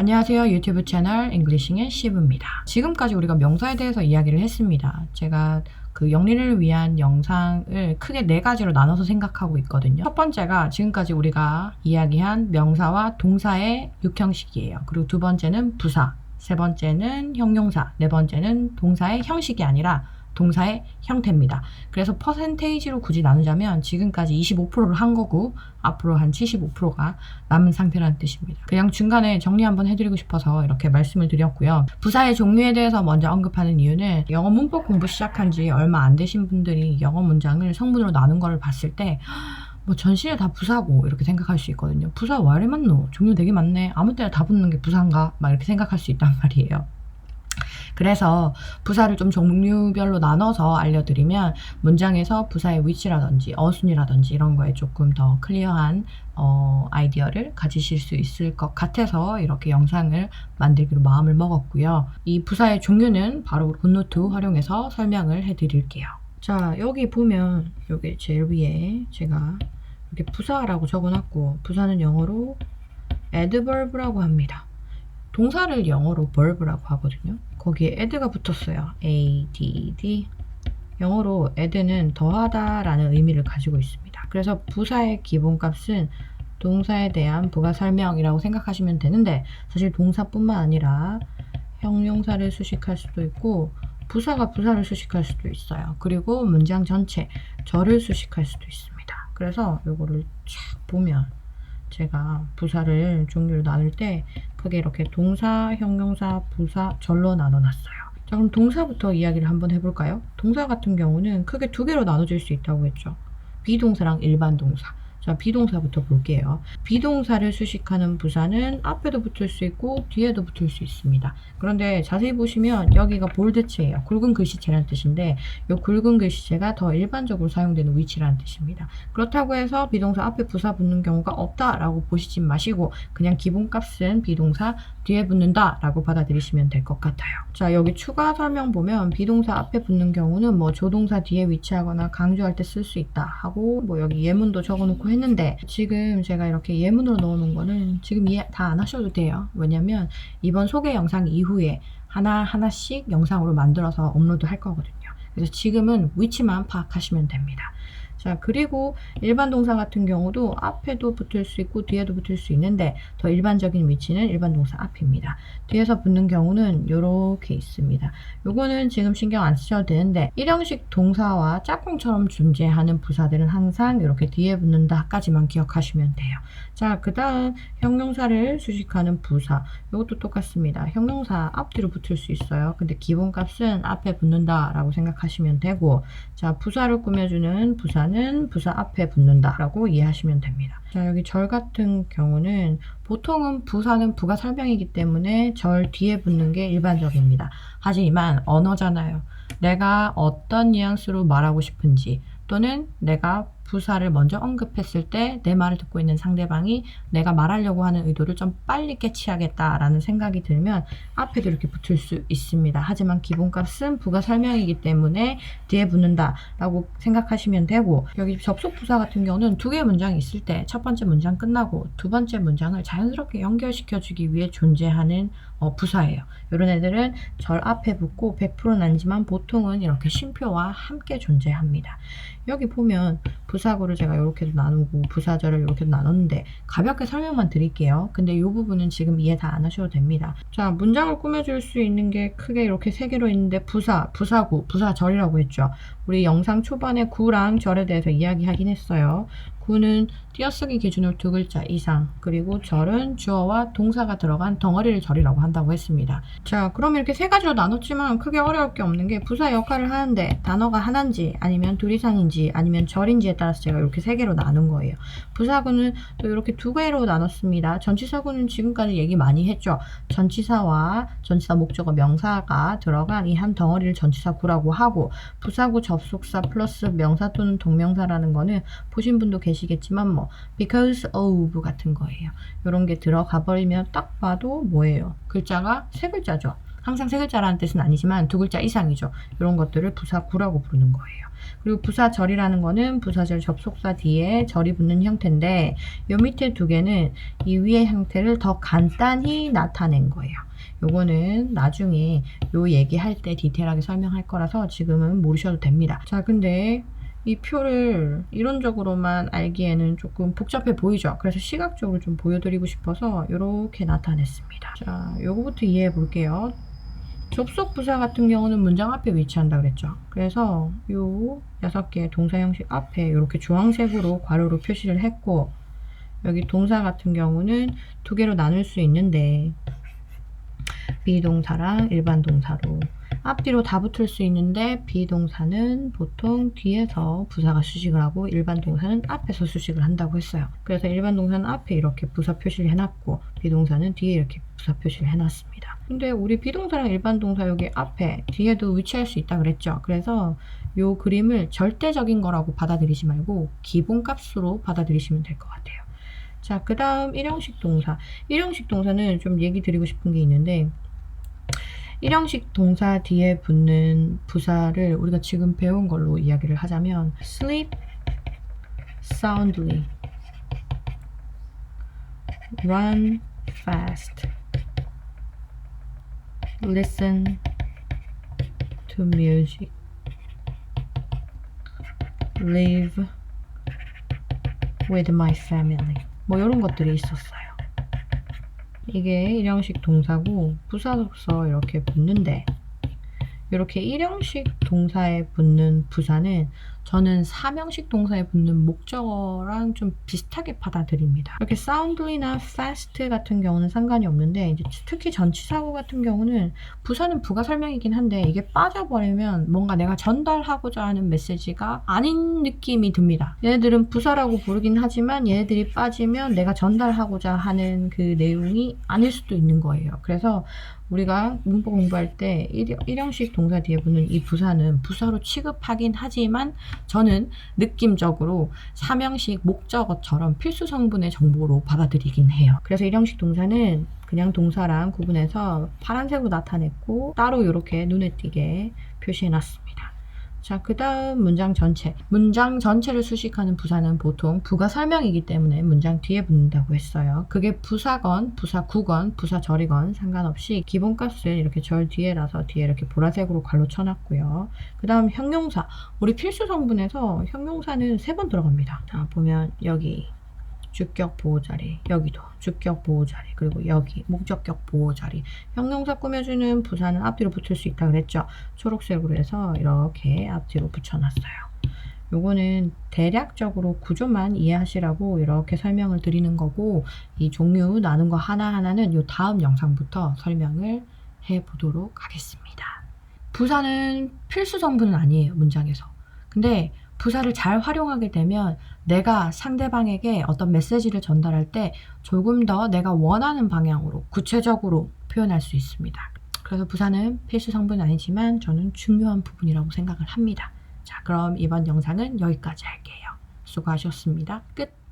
안녕하세요. 유튜브 채널 잉글리싱의 시브입니다. 지금까지 우리가 명사에 대해서 이야기를 했습니다. 제가 그 영리를 위한 영상을 크게 네 가지로 나눠서 생각하고 있거든요. 첫 번째가 지금까지 우리가 이야기한 명사와 동사의 육형식이에요. 그리고 두 번째는 부사, 세 번째는 형용사, 네 번째는 동사의 형식이 아니라 동사의 형태입니다. 그래서 퍼센테이지로 굳이 나누자면 지금까지 25%를 한 거고 앞으로 한 75%가 남은 상태라는 뜻입니다. 그냥 중간에 정리 한번 해드리고 싶어서 이렇게 말씀을 드렸고요. 부사의 종류에 대해서 먼저 언급하는 이유는 영어 문법 공부 시작한 지 얼마 안 되신 분들이 영어 문장을 성분으로 나눈 거를 봤을 때 뭐 전시에 다 부사고 이렇게 생각할 수 있거든요. 부사 많노? 종류 되게 많네. 아무 때나 다 붙는 게 부사인가? 막 이렇게 생각할 수 있단 말이에요. 그래서 부사를 좀 종류별로 나눠서 알려드리면 문장에서 부사의 위치라든지 어순이라든지 이런 거에 조금 더 클리어한 어, 아이디어를 가지실 수 있을 것 같아서 이렇게 영상을 만들기로 마음을 먹었고요. 이 부사의 종류는 바로 굿노트 활용해서 설명을 해드릴게요. 자 여기 보면 여기 제일 위에 제가 이렇게 부사라고 적어놨고 부사는 영어로 adverb라고 합니다. 동사를 영어로 verb라고 하거든요. 거기에 add가 붙었어요. add. 영어로 add는 더하다라는 의미를 가지고 있습니다. 그래서 부사의 기본값은 동사에 대한 부가 설명이라고 생각하시면 되는데 사실 동사뿐만 아니라 형용사를 수식할 수도 있고 부사가 부사를 수식할 수도 있어요. 그리고 문장 전체 절을 수식할 수도 있습니다. 그래서 요거를 쫙 보면 제가 부사를 종류로 나눌 때 크게 이렇게 동사, 형용사, 부사, 절로 나눠놨어요. 자, 그럼 동사부터 이야기를 한번 해볼까요? 동사 같은 경우는 크게 두 개로 나눠질 수 있다고 했죠. 비동사랑 일반 동사. 자, 비동사부터 볼게요. 비동사를 수식하는 부사는 앞에도 붙을 수 있고 뒤에도 붙을 수 있습니다. 그런데 자세히 보시면 여기가 볼드체예요. 굵은 글씨체라는 뜻인데 이 굵은 글씨체가 더 일반적으로 사용되는 위치라는 뜻입니다. 그렇다고 해서 비동사 앞에 부사 붙는 경우가 없다라고 보시지 마시고 그냥 기본값은 비동사 뒤에 붙는다 라고 받아들이시면 될 것 같아요. 자, 여기 추가 설명 보면 비동사 앞에 붙는 경우는 뭐 조동사 뒤에 위치하거나 강조할 때 쓸 수 있다 하고 뭐 여기 예문도 적어놓고 했는데 지금 제가 이렇게 예문으로 넣어놓은 거는 지금 이해 다 안 하셔도 돼요. 왜냐면 이번 소개 영상 이후에 하나 하나씩 영상으로 만들어서 업로드 할 거거든요. 그래서 지금은 위치만 파악하시면 됩니다. 자, 그리고 일반 동사 같은 경우도 앞에도 붙을 수 있고 뒤에도 붙을 수 있는데 더 일반적인 위치는 일반 동사 앞입니다. 뒤에서 붙는 경우는 이렇게 있습니다. 요거는 지금 신경 안 쓰셔도 되는데 일형식 동사와 짝꿍처럼 존재하는 부사들은 항상 이렇게 뒤에 붙는다까지만 기억하시면 돼요. 자, 그 다음 형용사를 수식하는 부사. 이것도 똑같습니다. 형용사 앞뒤로 붙을 수 있어요. 근데 기본값은 앞에 붙는다라고 생각하시면 되고 자, 부사를 꾸며주는 부사는 부사 앞에 붙는다 라고 이해하시면 됩니다. 자, 여기 절 같은 경우는 보통은 부사는 부가 설명이기 때문에 절 뒤에 붙는 게 일반적입니다. 하지만 언어잖아요. 내가 어떤 뉘앙스로 말하고 싶은지 또는 내가 부사를 먼저 언급했을 때 내 말을 듣고 있는 상대방이 내가 말하려고 하는 의도를 좀 빨리 깨치하겠다라는 생각이 들면 앞에도 이렇게 붙을 수 있습니다. 하지만 기본값은 부가 설명이기 때문에 뒤에 붙는다라고 생각하시면 되고 여기 접속 부사 같은 경우는 두 개의 문장이 있을 때 첫 번째 문장 끝나고 두 번째 문장을 자연스럽게 연결시켜 주기 위해 존재하는 어, 부사예요. 이런 애들은 절 앞에 붙고 100%는 아니지만 보통은 이렇게 쉼표와 함께 존재합니다. 여기 보면 부사구를 제가 이렇게도 나누고 부사절을 이렇게도 나눴는데 가볍게 설명만 드릴게요. 근데 이 부분은 지금 이해 다 안 하셔도 됩니다. 자, 문장을 꾸며줄 수 있는 게 크게 이렇게 세 개로 있는데 부사, 부사구, 부사절이라고 했죠. 우리 영상 초반에 구랑 절에 대해서 이야기하긴 했어요. 구는 띄어쓰기 기준으로 두 글자 이상, 그리고 절은 주어와 동사가 들어간 덩어리를 절이라고 한다고 했습니다. 자, 그럼 이렇게 세 가지로 나눴지만 크게 어려울 게 없는 게 부사 역할을 하는데 단어가 하나인지 아니면 둘 이상인지 아니면 절인지에 따라서 제가 이렇게 세 개로 나눈 거예요. 부사구는 또 이렇게 두 개로 나눴습니다. 전치사구는 지금까지 얘기 많이 했죠. 전치사와 전치사 목적어 명사가 들어간 이 한 덩어리를 전치사구라고 하고 부사구 접속사 플러스 명사 또는 동명사라는 거는 보신 분도 계시 겠지만 뭐 because of 같은 거예요. 이런 게 들어가 버리면 딱 봐도 뭐예요? 글자가 세 글자죠. 항상 세 글자라는 뜻은 아니지만 두 글자 이상이죠. 이런 것들을 부사구라고 부르는 거예요. 그리고 부사절이라는 거는 부사절 접속사 뒤에 절이 붙는 형태인데 요 밑에 두 개는 이 위의 형태를 더 간단히 나타낸 거예요. 요거는 나중에 요 얘기할 때 디테일하게 설명할 거라서 지금은 모르셔도 됩니다. 자, 근데 이 표를 이론적으로만 알기에는 조금 복잡해 보이죠. 그래서 시각적으로 좀 보여드리고 싶어서 이렇게 나타냈습니다. 자, 요거부터 이해해 볼게요. 접속 부사 같은 경우는 문장 앞에 위치한다 그랬죠. 그래서 요 여섯 개의 동사 형식 앞에 이렇게 주황색으로 괄호로 표시를 했고 여기 동사 같은 경우는 두 개로 나눌 수 있는데 비동사랑 일반 동사로 앞뒤로 다 붙을 수 있는데 비동사는 보통 뒤에서 부사가 수식을 하고 일반 동사는 앞에서 수식을 한다고 했어요. 그래서 일반 동사는 앞에 이렇게 부사 표시를 해놨고 비동사는 뒤에 이렇게 부사 표시를 해놨습니다. 근데 우리 비동사랑 일반 동사 여기 앞에 뒤에도 위치할 수 있다 그랬죠. 그래서 요 그림을 절대적인 거라고 받아들이지 말고 기본값으로 받아들이시면 될 것 같아요. 자, 그 다음 일형식 동사. 일형식 동사는 좀 얘기 드리고 싶은 게 있는데 일형식 동사 뒤에 붙는 부사를 우리가 지금 배운 걸로 이야기를 하자면 sleep soundly, run fast, listen to music, live with my family. 뭐 이런 것들이 있었어요. 이게 일형식 동사고 부사로서 이렇게 붙는데 이렇게 일형식 동사에 붙는 부사는 저는 사명식 동사에 붙는 목적어랑 좀 비슷하게 받아들입니다. 이렇게 soundly나 fast 같은 경우는 상관이 없는데 이제 특히 전치사고 같은 경우는 부사는 부가 설명이긴 한데 이게 빠져버리면 뭔가 내가 전달하고자 하는 메시지가 아닌 느낌이 듭니다. 얘네들은 부사라고 부르긴 하지만 얘네들이 빠지면 내가 전달하고자 하는 그 내용이 아닐 수도 있는 거예요. 그래서 우리가 문법 공부할 때 일- 일형식 동사 뒤에 붙는 이 부사는 부사로 취급하긴 하지만 저는 느낌적으로 사명식 목적어처럼 필수 성분의 정보로 받아들이긴 해요. 그래서 일형식 동사는 그냥 동사랑 구분해서 파란색으로 나타냈고 따로 이렇게 눈에 띄게 표시해 놨습니다. 자, 그 다음 문장 전체. 문장 전체를 수식하는 부사는 보통 부가 설명이기 때문에 문장 뒤에 붙는다고 했어요. 그게 부사건, 부사구건, 부사절이건 상관없이 기본값을 이렇게 절 뒤에라서 뒤에 이렇게 보라색으로 괄로 쳐놨고요. 그 다음 형용사. 우리 필수 성분에서 형용사는 세 번 들어갑니다. 자, 보면 여기 주격 보호 자리, 여기도 주격 보호 자리, 그리고 여기 목적격 보호 자리. 형용사 꾸며주는 부사는 앞뒤로 붙을 수 있다 그랬죠. 초록색으로 해서 이렇게 앞뒤로 붙여놨어요. 요거는 대략적으로 구조만 이해하시라고 이렇게 설명을 드리는 거고 이 종류 나눈 거 하나하나는 요 다음 영상부터 설명을 해 보도록 하겠습니다. 부사는 필수 성분은 아니에요, 문장에서. 근데 부사를 잘 활용하게 되면 내가 상대방에게 어떤 메시지를 전달할 때 조금 더 내가 원하는 방향으로 구체적으로 표현할 수 있습니다. 그래서 부사는 필수 성분은 아니지만 저는 중요한 부분이라고 생각을 합니다. 자, 그럼 이번 영상은 여기까지 할게요. 수고하셨습니다. 끝!